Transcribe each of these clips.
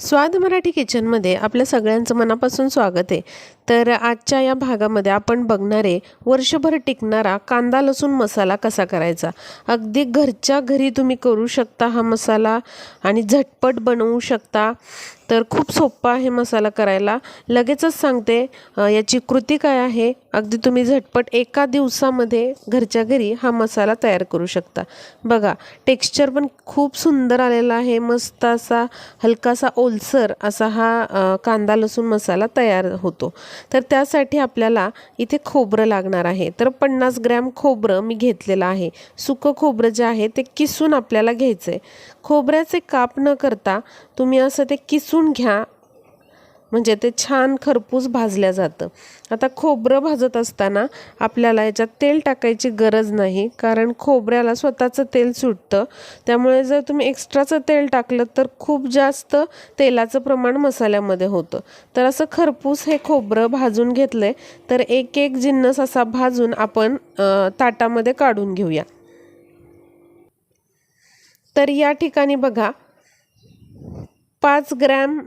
स्वाद मराठी किचनमध्ये आपल्या सगळ्यांचं मनापासून स्वागत आहे. तर आजच्या या भागामध्ये आपण बघणार आहे वर्षभर टिकणारा कांदा लसूण मसाला कसा करायचा? अगदी घरच्या घरी तुम्ही करू शकता हा मसाला आणि झटपट बनवू शकता. तर खूप सोपा आहे मसाला करायला. लगेचच सांगते याची कृती काय आहे? अगदी तुम्ही झटपट एका दिवसामध्ये घरच्या घरी हा मसाला तयार करू शकता. बघा टेक्स्चर पण खूप सुंदर आलेला आहे. मस्त असा हलकासा ओलसर असा हा कांदा लसूण मसाला तयार होतो. तर त्यासाठी आपल्याला इथे खोबरं लागणार आहे. तर पन्नास ग्रॅम खोबरं मी घेतलेलं आहे. सुकं खोबरं जे आहे ते किसून आपल्याला घ्यायचं आहे खोबऱ्याचे काप न करता तुम्ही असं ते किसून घ्या. म्हणजे ते छान खरपूस भाजल्या जातं. आता खोबरं भाजत असताना आपल्याला याच्यात तेल टाकायची गरज नाही कारण खोबऱ्याला स्वतःचं तेल सुटतं. त्यामुळे जर तुम्ही एक्स्ट्राचं तेल टाकलं तर खूप जास्त तेलाचं प्रमाण मसाल्यामध्ये होतं. तर असं खरपूस हे खोबरं भाजून घेतलंय तर एक एक जिन्नस असा भाजून आपण ताटामध्ये काढून घेऊया. तर या ठिकाणी बघा पाच ग्रॅम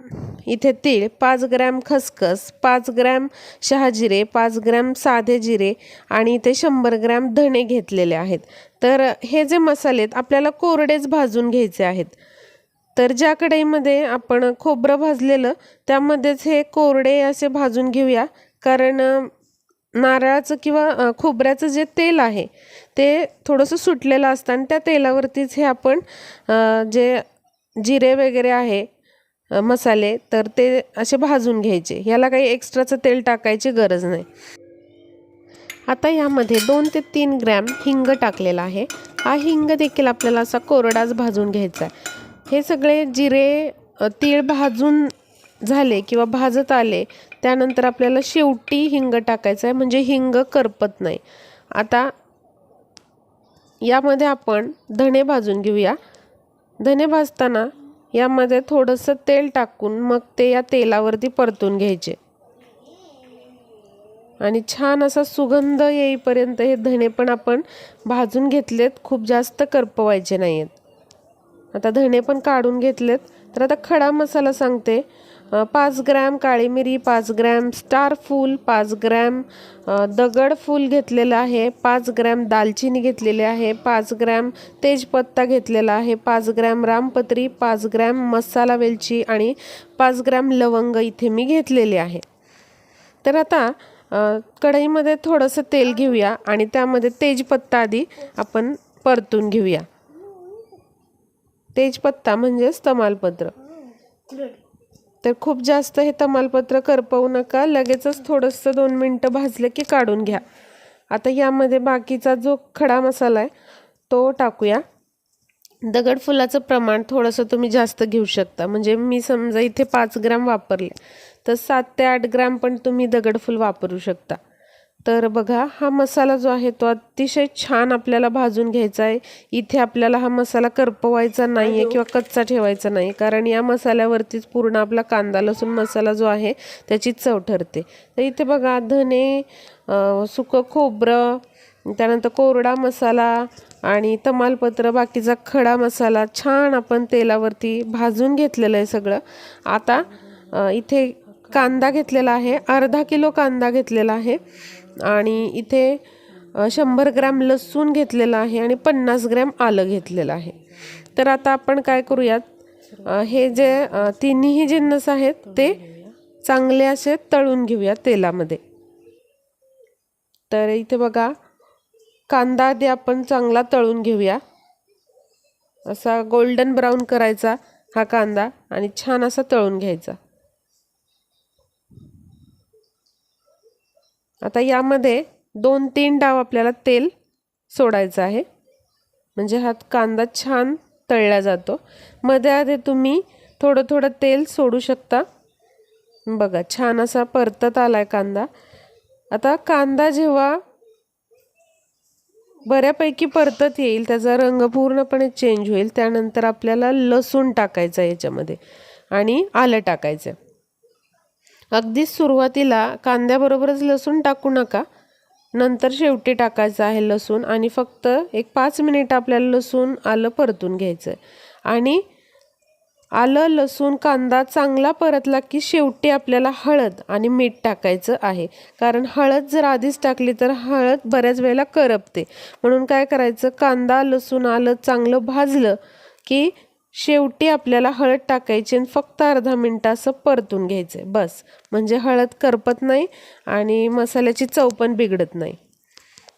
इथे तीळ पाच ग्रॅम खसखस पाच ग्रॅम शहाजिरे पाच ग्रॅम साधे जिरे आणि इथे शंभर ग्रॅम धणे घेतलेले आहेत. तर हे जे मसाले आहेत आपल्याला कोरडेच भाजून घ्यायचे आहेत. तर ज्या कढईमध्ये आपण खोबरं भाजलेलं त्यामध्येच हे कोरडे असे भाजून घेऊया. कारण नारळाचं किंवा खोबऱ्याचं जे तेल आहे ते थोडंसं सुटलेलं असतं आणि त्या तेलावरतीच हे आपण जे जिरे वगैरे आहे मसाले तर ते असे भाजून घ्यायचे. याला काही एक्स्ट्राचं तेल टाकायची गरज नाही. आता यामध्ये दोन ते तीन ग्रॅम हिंग टाकलेला आहे. हा हिंग देखील आपल्याला असा कोरडाच भाजून घ्यायचा आहे. हे सगळे जिरे तीळ भाजून झाले किंवा भाजत आले त्यानंतर आपल्याला शेवटी हिंग टाकायचं आहे. म्हणजे हिंग करपत नाही. आता यामध्ये आपण धणे भाजून घेऊया. धणे भाजताना यामध्ये थोडंसं तेल टाकून मग ते या तेलावरती परतून घ्यायचे. आणि छान असा सुगंध येईपर्यंत हे धणे पण आपण भाजून घेतलेत खूप जास्त करपवायचे नाही आहेत आता धणे पण काढून घेतलेत तर आता खडा मसाला सांगते. पाच ग्रॅम काळी मिरी पाच ग्रॅम स्टार फूल पाच ग्रॅम दगड फूल घेतलेलं आहे पाच ग्रॅम दालचिनी घेतलेली आहे पाच ग्रॅम तेजपत्ता घेतलेला आहे पाच ग्रॅम रामपत्री पाच ग्रॅम मसाला वेलची आणि पाच ग्रॅम लवंग इथे मी घेतलेले आहे. तर आता कढईमध्ये थोडंसं तेल घेऊया आणि त्यामध्ये तेजपत्ता आधी आपण परतून घेऊया. तेजपत्ता म्हणजेच तमालपत्र. तर खूप जास्त हे तमालपत्र करपवू नका. लगेचच थोडंसं दोन मिनटं भाजलं की काढून घ्या. आता यामध्ये बाकीचा जो खडा मसाला आहे तो टाकूया. दगड फुलाचं प्रमाण थोडंसं तुम्ही जास्त घेऊ शकता. म्हणजे मी समजा इथे पाच ग्रॅम वापरले तर सात ते आठ ग्रॅम पण तुम्ही दगडफूल वापरू शकता. तर बघा हा मसाला जो आहे तो अतिशय छान आपल्याला भाजून घ्यायचा आहे इथे आपल्याला हा मसाला करपवायचा नाही आहे किंवा कच्चा ठेवायचा नाही. कारण या मसाल्यावरतीच पूर्ण आपला कांदा लसूण मसाला जो आहे त्याची चव ठरते. तर इथे बघा धने सुकं खोबरं त्यानंतर कोरडा मसाला आणि तमालपत्र बाकीचा खडा मसाला छान आपण तेलावरती भाजून घेतलेलं आहे सगळं. आता इथे कांदा घेतलेला आहे अर्धा किलो कांदा घेतलेला आहे आणि इथे शंभर ग्रॅम लसूण घेतलेला आहे आणि पन्नास ग्रॅम आलं घेतलेलं आहे. तर आता आपण काय करूयात? हे जे तिन्ही जिन्नस आहेत ते चांगले असे तळून घेऊया तेलामध्ये. तर इथे बघा कांदा आधी आपण चांगला तळून घेऊया. असा गोल्डन ब्राऊन करायचा हा कांदा आणि छान असा तळून घ्यायचा. आता यामध्ये दोन तीन डाव आपल्याला तेल सोडायचं आहे. म्हणजे हा कांदा छान तळला जातो. मध्ये आधी तुम्ही थोडं थोडं तेल सोडू शकता. बघा छान असा परतत आलाय कांदा. आता कांदा जेव्हा बऱ्यापैकी परतत येईल त्याचा रंग पूर्णपणे चेंज होईल त्यानंतर आपल्याला लसूण टाकायचं आहे याच्यामध्ये आणि आलं टाकायचं अगदी सुरुवातीला कांद्याबरोबरच लसूण टाकू नका. नंतर शेवटी टाकायचं आहे लसूण आणि फक्त एक पाच मिनिट आपल्याला लसूण आलं परतून घ्यायचं आहे आणि आलं लसूण कांदा चांगला परतला की शेवटी आपल्याला हळद आणि मीठ टाकायचं आहे. कारण हळद जर आधीच टाकली तर हळद बऱ्याच वेळेला करपते. म्हणून काय करायचं? कांदा लसूण आलं चांगलं भाजलं की शेवटी आपल्याला हळद टाकायची आणि फक्त अर्धा मिनटं असं परतून घ्यायचं आहे बस. म्हणजे हळद करपत नाही आणि मसाल्याची चव पण बिघडत नाही.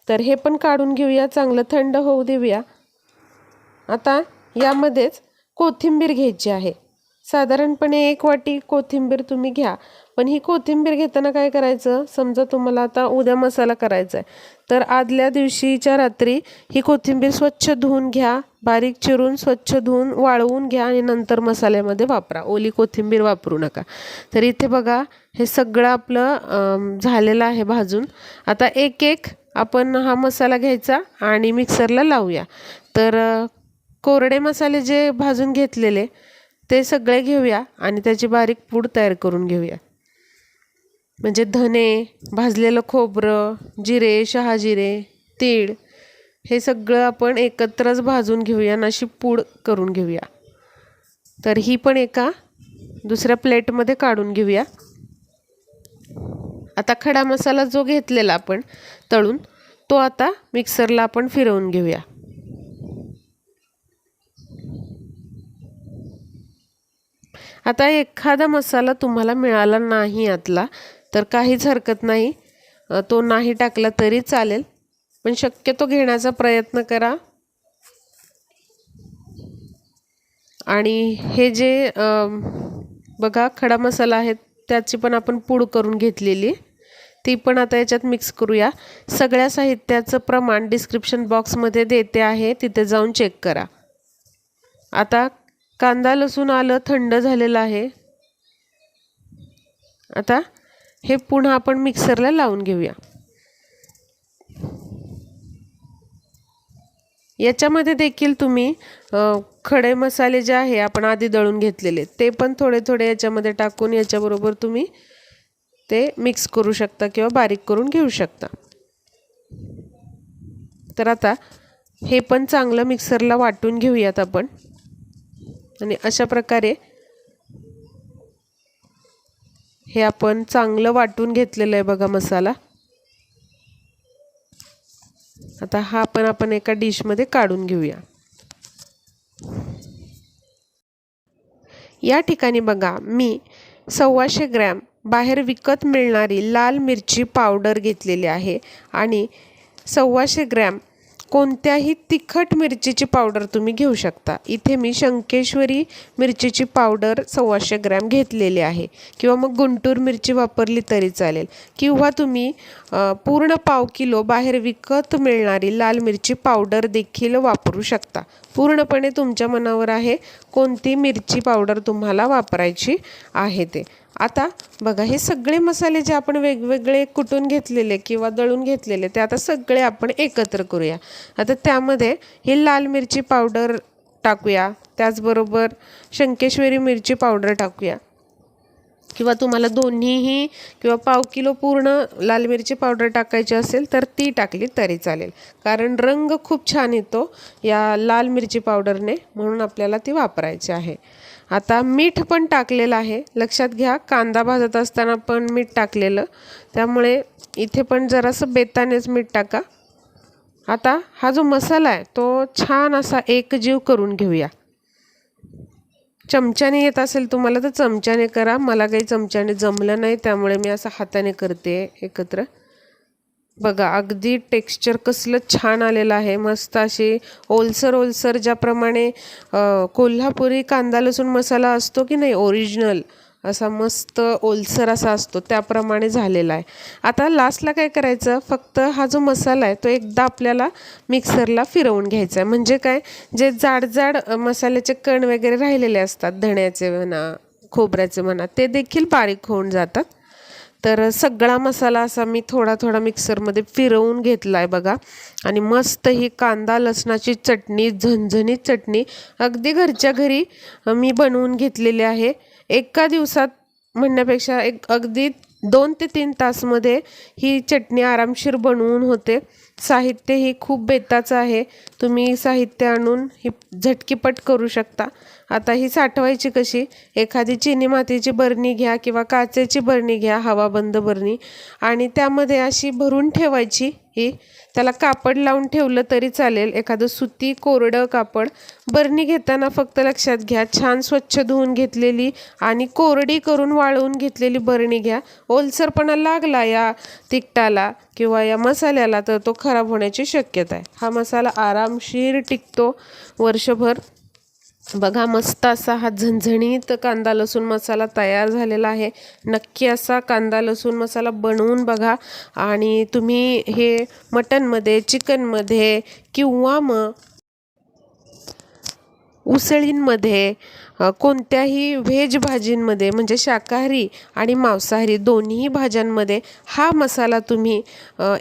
तर हे पण काढून घेऊया. चांगलं थंड होऊ देऊया. आता यामध्येच कोथिंबीर घ्यायची आहे. साधारणपणे एक वाटी कोथिंबीर तुम्ही घ्या. पण ही कोथिंबीर घेताना काय करायचं? समजा तुम्हाला आता उद्या मसाला करायचा आहे तर आदल्या दिवशीच्या रात्री ही कोथिंबीर स्वच्छ धुवून घ्या. बारीक चिरून स्वच्छ धुवून वाळवून घ्या आणि नंतर मसाल्यामध्ये वापरा. ओली कोथिंबीर वापरू नका. तर इथे बघा हे सगळं आपलं झालेलं आहे भाजून. आता एक एक आपण हा मसाला घ्यायचा आणि मिक्सरला लावूया. तर कोरडे मसाले जे भाजून घेतलेले ते सगळे घेऊया आणि त्याची बारीक पूड तयार करून घेऊया. म्हणजे धने भाजलेलं खोबरं जिरे शहाजिरे तीळ हे सगळं आपण एकत्रच भाजून घेऊया आणि अशी पूड करून घेऊया. तर ही पण एका दुसऱ्या प्लेटमध्ये काढून घेऊया. आता खडा मसाला जो घेतलेला आपण तळून तो आता मिक्सरला आपण फिरवून घेऊया. आता एखादा मसाला तुम्हाला मिळाला नाही यातला तर काहीच हरकत नाही. तो नाही टाकला तरी चालेल. पण शक्यतो घेण्याचा प्रयत्न करा. आणि हे जे बघा खडा मसाला आहे त्याची पण आपण पूड करून घेतलेली. ती पण आता याच्यात मिक्स करूया. सगळ्या साहित्याचं प्रमाण डिस्क्रिप्शन बॉक्समध्ये देते आहे. तिथे जाऊन चेक करा. आता कांदा लसूण आलं थंड झालेलं आहे. आता हे पुन्हा आपण मिक्सरला लावून घेऊया. याच्यामध्ये देखील तुम्ही खडे मसाले जे आहे आपण आधी दळून घेतलेले ते पण थोडे थोडे याच्यामध्ये टाकून याच्याबरोबर तुम्ही ते मिक्स करू शकता किंवा बारीक करून घेऊ शकता. तर आता हे पण चांगलं मिक्सरला वाटून घेऊयात आपण. आणि अशा प्रकारे हे आपण चांगलं वाटून घेतलेलं आहे बघा मसाला. आता हा पण आपण एका डिशमध्ये काढून घेऊया. या ठिकाणी बघा मी सव्वाशे ग्रॅम बाहेर विकत मिळणारी लाल मिरची पावडर घेतलेली आहे आणि सव्वाशे ग्रॅम कोणत्याही तिखट मिरचीची पावडर तुम्ही घेऊ शकता. इथे मी शंकेश्वरी मिरचीची पावडर सव्वाशे ग्रॅम घेतलेली आहे. किंवा मग गुंटूर मिरची वापरली तरी चालेल. किंवा तुम्ही पूर्ण पाव किलो बाहेर विकत मिळणारी लाल मिरची पावडर देखील वापरू शकता. पूर्णपणे तुमच्या मनावर आहे. कोणती मिरची पावडर तुम्हाला वापरायची आहे ते. आता बघा हे सगळे मसाले जे आपण वेगवेगळे कुटून घेतलेले किंवा दळून घेतलेले ते आता सगळे आपण एकत्र करूया. आता त्यामध्ये ही लाल मिरची पावडर टाकूया. त्याचबरोबर शंकेश्वरी मिरची पावडर टाकूया. किंवा तुम्हाला दोन्हीही किंवा पाव किलो पूर्ण लाल मिरची पावडर टाकायची असेल तर ती टाकली तरी चालेल. कारण रंग खूप छान येतो या लाल मिरची पावडरने म्हणून आपल्याला ती वापरायची आहे. आता मीठ पण टाकलेलं आहे. लक्षात घ्या कांदा भाजत असताना पण मीठ टाकलेलं. त्यामुळे इथे पण जरासं बेतानेच मीठ टाका. आता हा जो मसाला आहे तो छान असा एकजीव करून घेऊया. चमच्याने येत असेल तुम्हाला तर चमच्याने करा. मला काही चमच्याने जमलं नाही त्यामुळे मी असं हाताने करते एकत्र. बघा अगदी टेक्स्चर कसलं छान आलेलं आहे. मस्त अशी ओलसर ओलसर ज्याप्रमाणे कोल्हापुरी कांदा लसूण मसाला असतो की नाही ओरिजिनल? असा मस्त ओलसर असा असतो त्याप्रमाणे झालेला आहे. आता लास्टला काय करायचं? फक्त हा जो मसाला आहे तो एकदा आपल्याला मिक्सरला फिरवून घ्यायचा आहे. म्हणजे काय? जे जाड जाड मसाल्याचे कण वगैरे राहिलेले असतात धण्याचे म्हणा खोबऱ्याचे म्हणा ते देखील बारीक होऊन जातात. तर सगळा मसाला असा मी थोडा थोडा मिक्सरमध्ये फिरवून घेतला आहे बघा. आणि मस्त ही कांदा लसणाची चटणी झणझणीत चटणी अगदी घरच्या घरी मी बनवून घेतलेली आहे. एका दिवसात म्हणण्यापेक्षा एक अगदी दोन ते तीन तासमध्ये ही चटणी आरामशीर बनवून होते. साहित्य ही खूप बेताचं आहे. तुम्ही साहित्य आणून ही झटकीपट करू शकता. आता ही साठवायची कशी? एखादी चिनी मातीची बरणी घ्या किंवा काचेची बरणी घ्या हवाबंद बरणी. आणि त्यामध्ये अशी भरून ठेवायची ही. त्याला कापड लावून ठेवलं तरी चालेल. एखादं सुती कोरडं कापड. बरणी घेताना फक्त लक्षात घ्या छान स्वच्छ धुवून घेतलेली आणि कोरडी करून वाळवून घेतलेली बरणी घ्या. ओलसरपणा लागला या तिखटाला किंवा या मसाल्याला तर तो खराब होण्याची शक्यता आहे. हा मसाला आरामशीर टिकतो वर्षभर. बघा मस्त असा हा झणझणीत कांदा लसूण मसाला तयार झालेला आहे. नक्की असा कांदा लसूण मसाला बनवून बघा. आणि तुम्ही हे मटनमध्ये चिकनमध्ये किंवा मग उसळींमध्ये कोणत्याही व्हेज भाजींमध्ये म्हणजे शाकाहारी आणि मांसाहारी दोन्ही भाज्यांमध्ये हा मसाला तुम्ही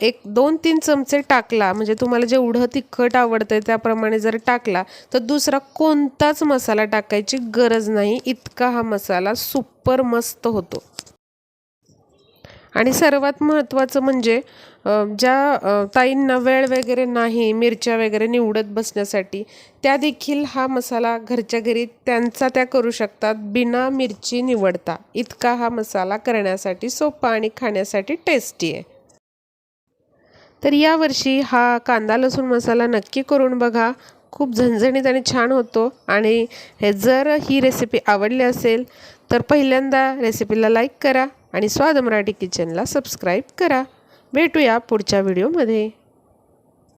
एक दोन तीन चमचे टाकला म्हणजे तुम्हाला जेवढं तिखट आवडतं आहे त्याप्रमाणे जर टाकला तर दुसरा कोणताच मसाला टाकायची गरज नाही. इतका हा मसाला सुपर मस्त होतो. आणि सर्वात महत्त्वाचं म्हणजे ज्या ताईंना वेळ वगैरे नाही मिरच्या वगैरे निवडत बसण्यासाठी त्या देखील हा मसाला घरच्या घरी त्यांचा त्या करू शकतात. बिना मिरची निवडता. इतका हा मसाला करण्यासाठी सोपा आणि खाण्यासाठी टेस्टी आहे. तर यावर्षी हा कांदा लसूण मसाला नक्की करून बघा. खूप झणझणीत आणि छान होतो. आणि हे जर ही रेसिपी आवडली असेल तर पहिल्यांदा रेसिपीला लाईक करा. आणि स्वाद मराठी किचनला सबस्क्राईब करा. भेटूया पुढच्या व्हिडिओमध्ये.